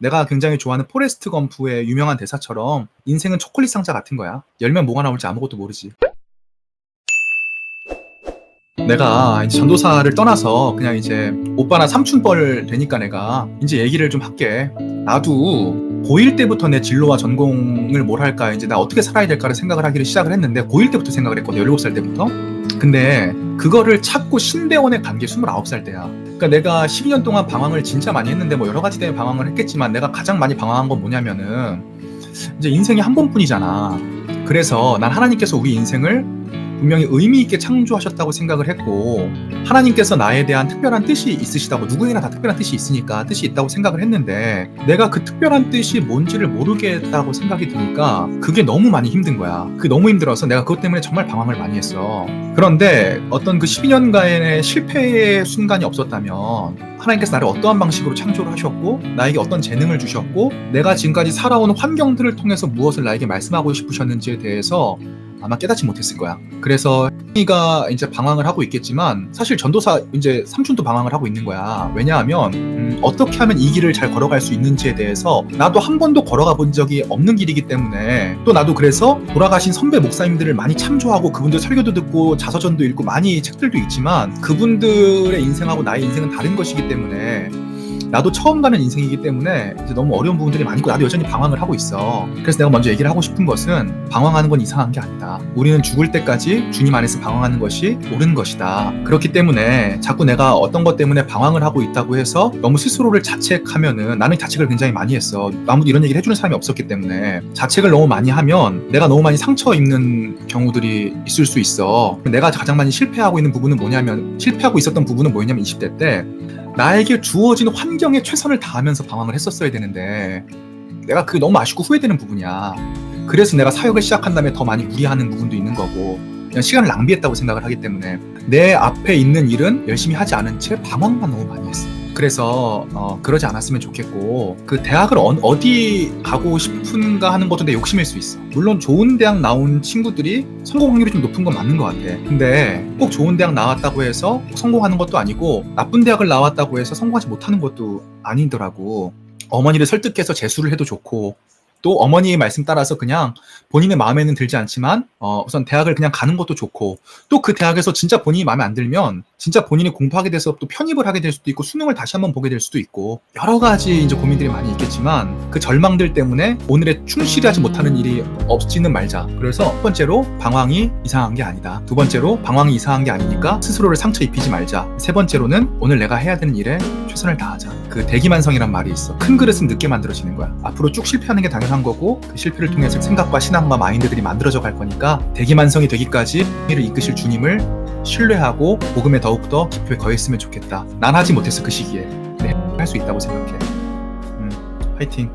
내가 굉장히 좋아하는 포레스트 검프의 유명한 대사처럼 인생은 초콜릿 상자 같은 거야. 열면 뭐가 나올지 아무것도 모르지. 내가 이제 전도사를 떠나서 그냥 이제 오빠나 삼촌뻘 되니까 내가 이제 얘기를 좀 할게. 나도 고1 때부터 내 진로와 전공을 뭘 할까 이제 나 어떻게 살아야 될까를 생각을 하기를 시작을 했는데 고1 때부터 생각을 했거든 17살 때부터 근데 그거를 찾고 신대원에 간 게 29살 때야. 그러니까 내가 12년 동안 방황을 진짜 많이 했는데 뭐 여러 가지 때문에 방황을 했겠지만 내가 가장 많이 방황한 건 뭐냐면은 이제 인생이 한 번뿐이잖아. 그래서 난 하나님께서 우리 인생을 분명히 의미 있게 창조하셨다고 생각을 했고 하나님께서 나에 대한 특별한 뜻이 있으시다고 누구에게나 다 특별한 뜻이 있으니까 뜻이 있다고 생각을 했는데 내가 그 특별한 뜻이 뭔지를 모르겠다고 생각이 드니까 그게 너무 많이 힘든 거야. 그게 너무 힘들어서 내가 그것 때문에 정말 방황을 많이 했어. 그런데 어떤 그 12년간의 실패의 순간이 없었다면 하나님께서 나를 어떠한 방식으로 창조를 하셨고 나에게 어떤 재능을 주셨고 내가 지금까지 살아온 환경들을 통해서 무엇을 나에게 말씀하고 싶으셨는지에 대해서 아마 깨닫지 못했을 거야. 그래서 가 이제 방황을 하고 있겠지만 사실 전도사 이제 삼촌도 방황을 하고 있는 거야. 왜냐하면 음, 어떻게 하면 이 길을 잘 걸어갈 수 있는지에 대해서 나도 한 번도 걸어가 본 적이 없는 길이기 때문에 또 나도 그래서 돌아가신 선배 목사님들을 많이 참조하고 그분들 설교도 듣고 자서전도 읽고 많이 책들도 있지만 그분들의 인생하고 나의 인생은 다른 것이기 때문에 나도 처음 가는 인생이기 때문에 이제 너무 어려운 부분들이 많이 있고 나도 여전히 방황을 하고 있어. 그래서 내가 먼저 얘기를 하고 싶은 것은 방황하는 건 이상한 게 아니다. 우리는 죽을 때까지 주님 안에서 방황하는 것이 옳은 것이다. 그렇기 때문에 자꾸 내가 어떤 것 때문에 방황을 하고 있다고 해서 너무 스스로를 자책하면은 나는 자책을 굉장히 많이 했어. 아무도 이런 얘기를 해주는 사람이 없었기 때문에 자책을 너무 많이 하면 내가 너무 많이 상처 입는 경우들이 있을 수 있어. 내가 가장 많이 실패하고 있는 부분은 뭐냐면 실패하고 있었던 부분은 뭐냐면 20대 때 나에게 주어진 환경에 최선을 다하면서 방황을 했었어야 되는데 내가 그게 너무 아쉽고 후회되는 부분이야. 그래서 내가 사역을 시작한 다음에 더 많이 무리하는 부분도 있는 거고 그냥 시간을 낭비했다고 생각을 하기 때문에 내 앞에 있는 일은 열심히 하지 않은 채 방황만 너무 많이 했어. 그래서 어, 그러지 않았으면 좋겠고 그 대학을 어, 디 가고 싶은가 하는 것도 내 욕심일 수 있어. 물론 좋은 대학 나온 친구들이 성공 확률이 좀 높은 건 맞는 것 같아. 근데 꼭 좋은 대학 나왔다고 해서 성공하는 것도 아니고 나쁜 대학을 나왔다고 해서 성공하지 못하는 것도 아니더라고. 어머니를 설득해서 재수를 해도 좋고 또 어머니의 말씀 따라서 그냥 본인의 마음에는 들지 않지만 어, 우선 대학을 그냥 가는 것도 좋고 또 그 대학에서 진짜 본인이 마음에 안 들면 진짜 본인이 공부하게 돼서 또 편입을 하게 될 수도 있고 수능을 다시 한번 보게 될 수도 있고 여러 가지 이제 고민들이 많이 있겠지만 그 절망들 때문에 오늘에 충실히 하지 못하는 일이 없지는 말자. 그래서 첫 번째로 방황이 이상한 게 아니다. 두 번째로 방황이 이상한 게 아니니까 스스로를 상처 입히지 말자. 세 번째로는 오늘 내가 해야 되는 일에 최선을 다하자. 그 대기만성이란 말이 있어. 큰 그릇은 늦게 만들어지는 거야. 앞으로 쭉 실패하는 게 당연한 거고 그 실패를 통해서 생각과 신앙과 마인드들이 만들어져 갈 거니까 대기만성이 되기까지 이를 이끄실 주님을 신뢰하고 복음에 더욱더 깊이 거했으면 좋겠다. 난 하지 못했어 그 시기에. 네, 할 수 있다고 생각해. 음, 화이팅.